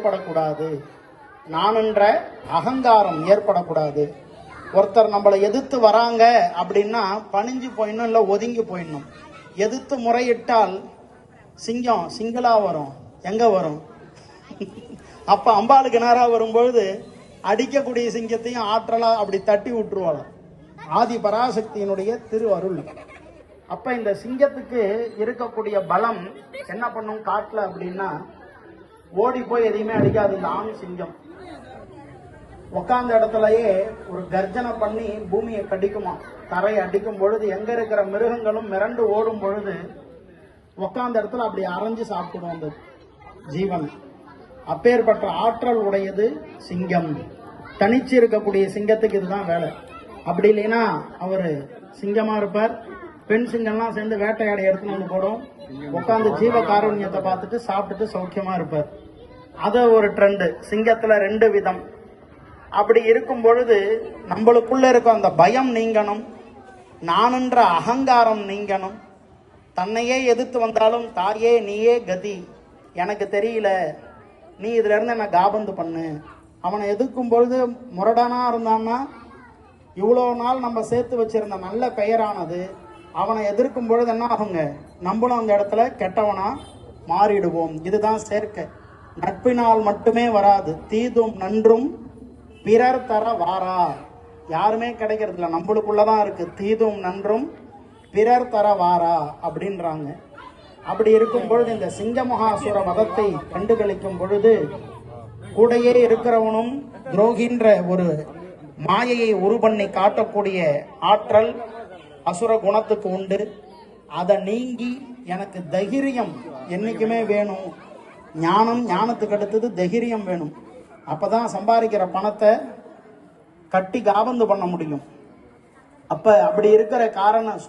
ஏற்படக்கூடாது. நானுன்ற அகங்காரம் ஏற்படக்கூடாது. ஒருத்தர் நம்மளை எதிர்த்து வராங்க அப்படின்னா பணிஞ்சு போயிடணும் இல்லை ஒதுங்கி போயிடணும். எதிர்த்து முறையிட்டால் சிங்கம் சிங்களா வரும். எங்க வரும்? அப்ப அம்பாளுக்கு நேரா வரும்பொழுது அடிக்கக்கூடிய சிங்கத்தையும் ஆற்றலா அப்படி தட்டி விட்டுருவாள் ஆதி பராசக்தியினுடைய திரு அருள் அப்ப இந்த சிங்கத்துக்கு இருக்கக்கூடிய பலம் என்ன பண்ணும் காட்டுல அப்படின்னா ஓடி போய் எதையுமே அடிக்காது. இந்த ஆண் சிங்கம். உட்கார்ந்த இடத்துலயே ஒரு கர்ஜனை பண்ணி பூமியை கடிக்குமா? தரையை அடிக்கும் பொழுது எங்க இருக்கிற மிருகங்களும் மிரண்டு ஓடும் பொழுது உட்கார்ந்த இடத்துல அப்படி அரைஞ்சு சாப்பிடும் அந்த ஜீவன். அப்பேற்பட்ட ஆற்றல் உடையது சிங்கம். தனிச்சு இருக்கக்கூடிய சிங்கத்துக்கு இதுதான் வேலை. அப்படி இல்லைன்னா அவர் சிங்கமா இருப்பார் பெண் சிங்கம்லாம் சேர்ந்து வேட்டையாடி எடுத்துன்னு வந்து போடும் உட்காந்து ஜீவ காருண்யத்தை பார்த்துட்டு சாப்பிட்டுட்டு சௌக்கியமா இருப்பார். அது ஒரு ட்ரெண்டு சிங்கத்துல ரெண்டு விதம். அப்படி இருக்கும் பொழுது நம்மளுக்குள்ள இருக்க அந்த பயம் நீங்கணும். நானுன்ற அகங்காரம் நீங்கணும். தன்னையே எதிர்த்து வந்தாலும் தாயே நீயே கதி. எனக்கு தெரியல. நீ இதுல இருந்து என்ன காபந்து பண்ணு? அவனை எதிர்க்கும் பொழுது முரடனா இருந்தான்னா இவ்வளோ நாள் நம்ம சேர்த்து வச்சிருந்த நல்ல பெயரானது அவனை எதிர்க்கும் பொழுது என்ன ஆகுங்க? நம்மளும் அந்த இடத்துல கெட்டவனா மாறிடுவோம். இதுதான் சேர்க்கை. நட்பினால் மட்டுமே வராது. தீதும் நன்றும் பிறர் தர வாரா. யாருமே கிடைக்கிறது இல்ல நம்மளுக்குள்ளதான் இருக்கு. தீதும் நன்றும் பிறர் தர வாரா அப்படின்றாங்க. அப்படி இருக்கும் பொழுது இந்த சிங்கமகாசுர மதத்தை கண்டுகளிக்கும் பொழுது கூடையே இருக்கிறவனும் துரோகின்ற ஒரு மாயையை உருபண்ணி காட்டக்கூடிய ஆற்றல் அசுர குணத்துக்கு உண்டு. அதை நீங்கி எனக்கு தைரியம் என்றைக்குமே வேணும். ஞானம் ஞானத்துக்கு அடுத்தது தைரியம் வேணும். அப்போ தான் சம்பாதிக்கிற பணத்தை கட்டி காபந்து பண்ண முடியும். அப்போ அப்படி இருக்கிற காரணம்